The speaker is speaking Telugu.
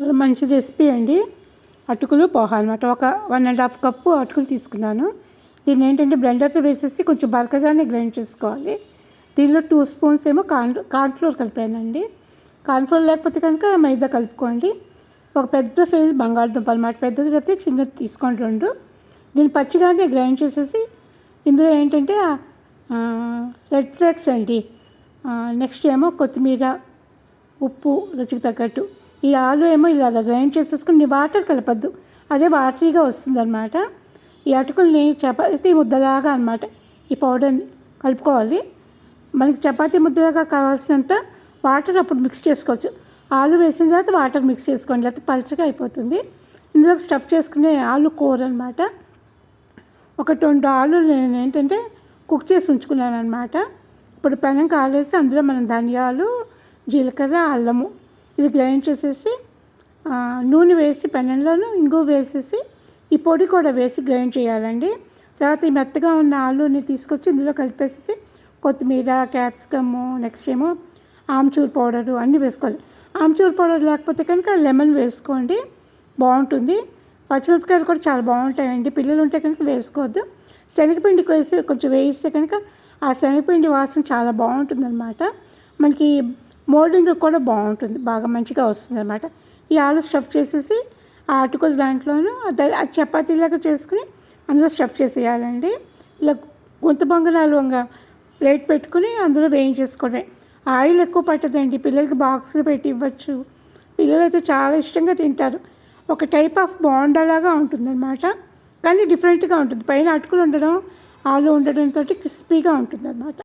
మంచి రెసిపీ అండి. అటుకులు పోహా అనమాట. ఒక వన్ అండ్ హాఫ్ కప్పు అటుకులు తీసుకున్నాను. దీన్ని ఏంటంటే బ్లెండర్తో వేసేసి కొంచెం బరకగానే గ్రైండ్ చేసుకోవాలి. దీనిలో టూ స్పూన్స్ ఏమో కార్న్ కార్న్ఫ్లోర్ కలిపానండి. కార్న్ఫ్లోర్ లేకపోతే కనుక మైదా కలుపుకోండి. ఒక పెద్ద సైజు బంగాళదుంప అనమాట. పెద్దది చెప్తే చిన్నది తీసుకోండి రెండు. దీన్ని పచ్చిగానే గ్రైండ్ చేసేసి ఇందులో ఏంటంటే రెడ్ ఫ్లేక్స్ అండి. నెక్స్ట్ ఏమో కొత్తిమీర ఉప్పు రుచికి తగ్గట్టు ఈ ఆలు ఏమో ఇలాగ గ్రైండ్ చేసేసుకుని వాటర్ కలపద్దు. అదే వాటరీగా వస్తుందన్నమాట. ఈ అటుకుల్ని చపాతీ ముద్దలాగా అనమాట ఈ పౌడర్ని కలుపుకోవాలి. మనకి చపాతి ముద్దలాగా కావాల్సినంత వాటర్ అప్పుడు మిక్స్ చేసుకోవచ్చు. ఆలు వేసిన తర్వాత వాటర్ మిక్స్ చేసుకోండి. లేకపోతే పలచగా అయిపోతుంది. ఇందులో స్టఫ్ చేసుకునే ఆలు కూర అనమాట ఒక రెండు ఆలు నేను ఏంటంటే కుక్ చేసి ఉంచుకున్నాను అనమాట ఇప్పుడు పెనం కాలేసి అందులో మనం ధనియాలు జీలకర్ర అల్లము ఇవి గ్రైండ్ చేసేసి నూనె వేసి పెనంలోను ఇంగు వేసేసి ఈ పొడి కూడా వేసి గ్రైండ్ చేయాలండి. తర్వాత ఈ మెత్తగా ఉన్న ఆలుని తీసుకొచ్చి ఇందులో కలిపేసేసి కొత్తిమీర క్యాప్సికము నెక్స్ట్ ఏమో ఆమ్చూర్ పౌడరు అన్నీ వేసుకోవాలి. ఆమ్చూర్ పౌడర్ లేకపోతే కనుక లెమన్ వేసుకోండి బాగుంటుంది. పచ్చిమిరపకాయలు కూడా చాలా బాగుంటాయండి పిల్లలు ఉంటే కనుక వేసుకోవద్దు. శనగపిండి వేసి కొంచెం వేయిస్తే కనుక ఆ శనగపిండి వాసన చాలా బాగుంటుంది అనమాట మనకి మోల్డింగ్ కూడా బాగుంటుంది. బాగా మంచిగా వస్తుంది అనమాట ఈ ఆలు స్టఫ్ చేసేసి ఆ అటుకులు దాంట్లోనూ ఆ చపాతీలాగా చేసుకుని అందులో స్టఫ్ చేసేయాలండి. ఇలా గుంత బంగారాలు ప్లేట్ పెట్టుకుని అందులో వేయించేసుకోవడమే ఆయిల్ ఎక్కువ పట్టదండి. పిల్లలకి బాక్సులు పెట్టి ఇవ్వచ్చు. పిల్లలు అయితే చాలా ఇష్టంగా తింటారు. ఒక టైప్ ఆఫ్ బాండాలాగా ఉంటుందన్నమాట. కానీ డిఫరెంట్గా ఉంటుంది. పైన అటుకులు ఉండడం ఆలు ఉండడంతో క్రిస్పీగా ఉంటుంది అన్నమాట